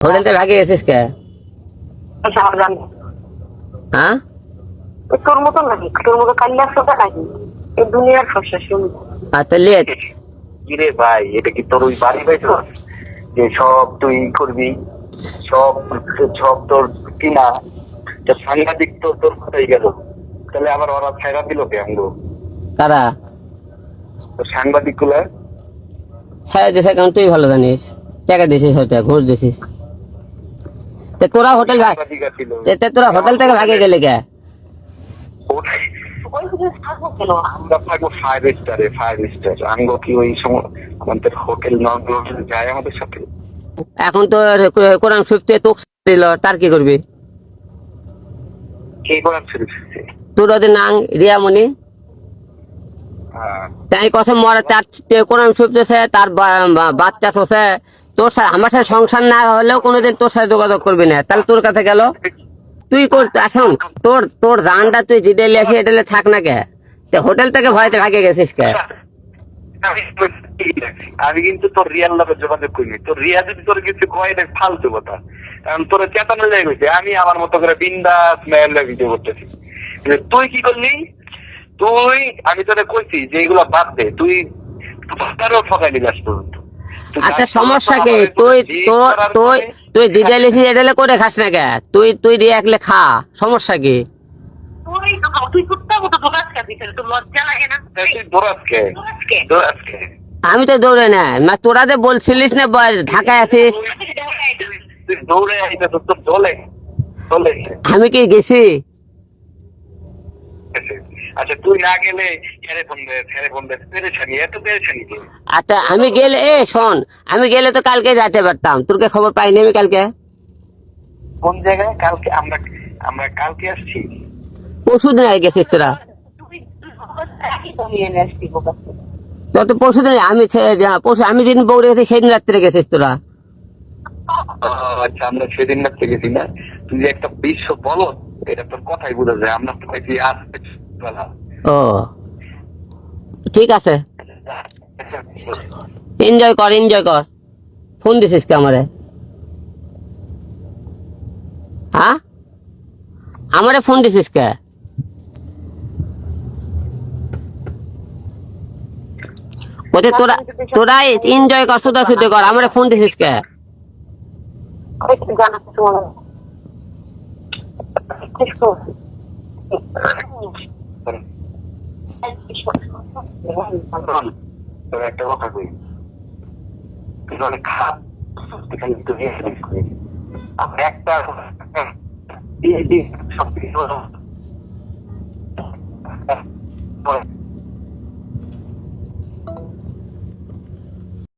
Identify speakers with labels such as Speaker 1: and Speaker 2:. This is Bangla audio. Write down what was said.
Speaker 1: হোটেল থেকে ভাগে গেছিস কে?
Speaker 2: আচ্ছা জানি।
Speaker 1: হ্যাঁ?
Speaker 2: তোর মতো নাকি? তোর মতো কাল্লা সোটা নাকি? এই দুনিয়ার সমস্যা শুনি
Speaker 1: আর তো লেট।
Speaker 3: কিরে ভাই এটা কি তোর ওই বাড়ি পাইছ যে সব তুই করবি সব সব তোর কিনা তো সাংঘাতিক তোর তোর কোথায় গেল। তাহলে আবার ওরা ছাইরা দিল কে আমগো
Speaker 1: কারা?
Speaker 3: তো সাংবাদিকগুলা
Speaker 1: ছায়া দিছে কারণ তুই ভালো জানিস। টাকা দিছিস হয়তো ঘুষ দিছিস। তে তোরা হোটেল ভাগ তে তে তোরা হোটেল থেকে ভাগে গেলে কে?
Speaker 2: ওই যে থাকব কেন
Speaker 3: আমরা থাকব ফাইভ স্টারে ফাইভ স্টার আমগো কি ওই সময় আমাদের হোটেল নন হোটেল যায় আমাদের সাথে?
Speaker 1: এখন তো কোরআন সুফতে তোক দিল তার কি করবি?
Speaker 3: কে
Speaker 1: তোর ওদের নাং রিয়ামণি। তাই কথা মরে তার কোরআন সুফতেছে তার বা- বা- বাচ্চা আছে তোর সাথে আমার সাথে সংসার না হলেও কোনোদিন তোর সাথে যোগাযোগ করবি না। তাহলে তোর কাছে গেল? তুই করতে আসুন তোর তোর রানটা তুই জিডেলে আসি এডেলে থাক না কে? হোটেল থেকে ভয়তে ভাগে গেছিস কে?
Speaker 3: আমি কিন্তু তোর রিয়াল লোকের যোগাযোগ করিনি। তোর রিয়া যদি তোর কিছু কয়, দেখ, ফালতু কথা। কারণ তোর চেতনা লেগে গেছে। আমি আমার মতো করে বিন্দাস মেয়ের ভিডিও করতেছি। তুই কি করলি? তুই আমি তোরে কইছি যে এগুলো বাদ দে। তুই তারও ঠকাইলি লাস্ট পর্যন্ত।
Speaker 1: আচ্ছা সমস্যা কি? তুই তোর তুই তুই এডেলে করে খাস না কে? তুই তুই দিয়ে একলে খা সমস্যা কি? আমি তো দৌড়ে না না তোরা যে বলছিলিস না বল, ঢাকায় আছিস?
Speaker 3: তুই দৌড়ে আইতে তোর তো চলে চলে
Speaker 1: আমি কি গেছি?
Speaker 3: আচ্ছা তুই না গেলে
Speaker 1: আচ্ছা আমি গেলে এ শোন আমি গেলে তো কালকে যেতে পারতাম। খবর পাইনি আমি কালকে?
Speaker 3: কোন জায়গায়? কালকে আমরা আমরা কালকে আসছি।
Speaker 1: পরশু দিন আর গেছিস তোরা।
Speaker 2: তো আসবি
Speaker 1: তো পরশু দিন আমি পরশু আমি যেদিন বৌড়ে গেছি সেদিন রাত্রে গেছিস তোরা।
Speaker 3: আচ্ছা আমরা সেদিন রাত্রে গেছি না। তুই একটা বিশ্ব বলো এটা তোর কথাই বোঝা যায়। আমরা তো বেলা।
Speaker 1: ও। ঠিক আছে। এনজয় কর এনজয় কর। ফোন দিছিস কে আমারে? হ্যাঁ? আমারে ফোন দিছিস কে? ওতে তোরা তোরা এনজয় কর সুদা সুদে কর, আমারে ফোন দিছিস কে?
Speaker 3: একটা কথা কই অনেক খারাপ দিস কই। আর একটা সব কিছু